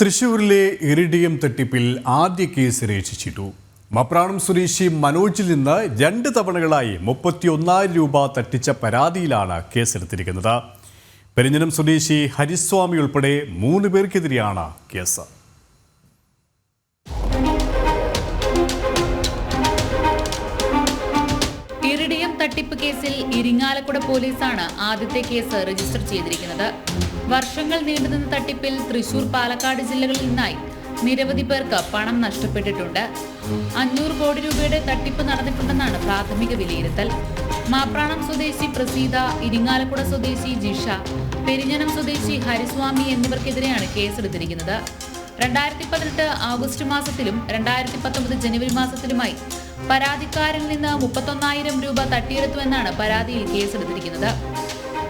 തൃശൂരിലെ ഇറിഡിയം തട്ടിപ്പിൽ ആദ്യ കേസ് രക്ഷിച്ചിട്ടു മപ്രാണം സ്വദേശി മനോജിൽ നിന്ന് രണ്ട് തവണകളായി മുപ്പത്തിയൊന്നായിരം രൂപ തട്ടിച്ച പരാതിയിലാണ് കേസെടുത്തിരിക്കുന്നത്. പെരിഞ്ഞനം സ്വദേശി ഹരിസ്വാമി ഉൾപ്പെടെ മൂന്ന് പേർക്കെതിരെയാണ് കേസ്. ഇറിഡിയം തട്ടിപ്പ് കേസിൽ ഇരിങ്ങാലക്കുട പോലീസാണ് ആദ്യത്തെ കേസ് രജിസ്റ്റർ ചെയ്തിരിക്കുന്നത്. വർഷങ്ങൾ നീണ്ടുനിന്ന തട്ടിപ്പിൽ തൃശൂർ പാലക്കാട് ജില്ലകളിൽ നിന്നായി നിരവധി പേർക്ക് പണം നഷ്ടപ്പെട്ടിട്ടുണ്ട്. അഞ്ഞൂറ് കോടി രൂപയുടെ തട്ടിപ്പ് നടന്നിട്ടുണ്ടെന്നാണ് പ്രാഥമിക വിലയിരുത്തൽ. മാപ്രാണം സ്വദേശി പ്രസീത ഇരിങ്ങാലക്കുട സ്വദേശി ജിഷ പെരിഞ്ഞനം സ്വദേശി ഹരിസ്വാമി എന്നിവർക്കെതിരെയാണ് കേസെടുത്തിരിക്കുന്നത്. രണ്ടായിരത്തി പതിനെട്ട് ആഗസ്റ്റ് മാസത്തിലും രണ്ടായിരത്തി പത്തൊമ്പത് ജനുവരി മാസത്തിലുമായി പരാതിക്കാരിൽ നിന്ന് മുപ്പത്തൊന്നായിരം രൂപ തട്ടിയെടുത്തുവെന്നാണ് പരാതിയിൽ കേസെടുത്തിരിക്കുന്നത്.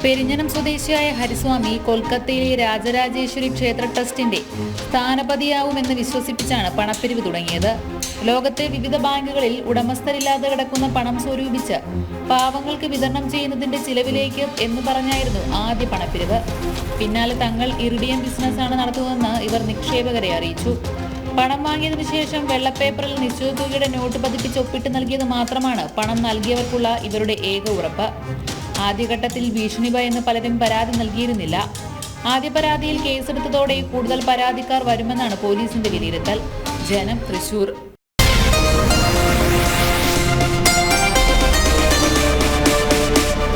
പെരിഞ്ഞനം സ്വദേശിയായ ഹരിസ്വാമി കൊൽക്കത്തയിലെ രാജരാജേശ്വരി ക്ഷേത്ര ട്രസ്റ്റിന്റെ സ്ഥാനപതിയാവുമെന്ന് വിശ്വസിപ്പിച്ചാണ് പണപ്പിരിവ് തുടങ്ങിയത്. ലോകത്തെ വിവിധ ബാങ്കുകളിൽ ഉടമസ്ഥരില്ലാതെ കിടക്കുന്ന പണം സ്വരൂപിച്ച് പാവങ്ങൾക്ക് വിതരണം ചെയ്യുന്നതിന്റെ ചിലവിലേക്ക് എന്ന് പറഞ്ഞായിരുന്നു ആദ്യ പണപ്പിരിവ്. പിന്നാലെ തങ്ങൾ ഇറിഡിയം ബിസിനസ്സാണ് നടത്തുന്നതെന്ന് ഇവർ നിക്ഷേപകരെ അറിയിച്ചു. പണം വാങ്ങിയതിനു ശേഷം വെള്ളപ്പേപ്പറിൽ നിശ്ചിത തുകയുടെ നോട്ട് പതിപ്പിച്ച് ഒപ്പിട്ട് നൽകിയത് മാത്രമാണ് പണം നൽകിയവർക്കുള്ള ഇവരുടെ ഏക ഉറപ്പ്. ആദ്യഘട്ടത്തിൽ ഭീഷണി ഭയന്ന് പലരും പരാതി നൽകിയിരുന്നില്ല. ആദ്യ പരാതിയിൽ കേസെടുത്തതോടെ കൂടുതൽ പരാതിക്കാർ വരുമെന്നാണ് പോലീസിന്റെ വിലയിരുത്തൽ. ജനം തൃശൂർ.